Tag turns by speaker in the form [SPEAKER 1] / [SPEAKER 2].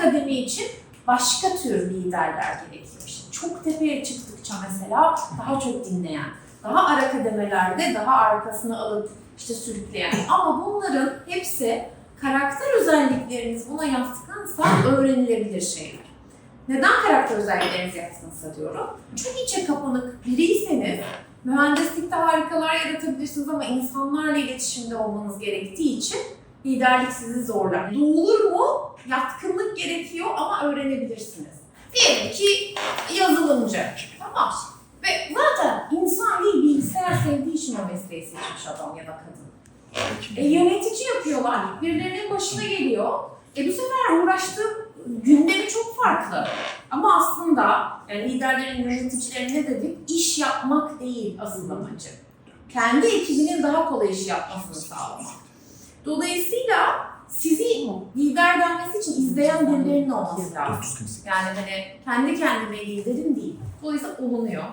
[SPEAKER 1] akademi için başka tür liderler gerekiyor. İşte çok tepeye çıktıkça mesela daha çok dinleyen, daha ara kademelerde daha arkasını alıp işte sürükleyen. Ama bunların hepsi karakter özellikleriniz buna yatkınsa öğrenilebilir şeyler. Neden karakter özellikleriniz yatkınsa diyorum? Çok içe kapanık biriyseniz mühendislikte harikalar yaratabilirsiniz ama insanlarla iletişimde olmanız gerektiği için liderlik sizi zorlar. Doğulur mu? Yatkınlık gerekiyor ama öğrenebilirsiniz. Diyelim ki yazılımcı. Tamam. Ve zaten insan değil bilgisayar sevdiği için o mesleği seçmiş adam ya da kadın. E, yönetici yapıyorlar. Birilerinin başına geliyor. E bu sefer uğraştığı gündemi çok farklı. Ama aslında yani liderlerin, yöneticilerin ne dedik? İş yapmak değil asıl amacı. Kendi ekibinin daha kolay iş yapmasını sağlamak. Dolayısıyla sizi lider denmesi için izleyen birilerinin olması lazım. Yani hani kendi kendime liderim değil. Dolayısıyla olunuyor.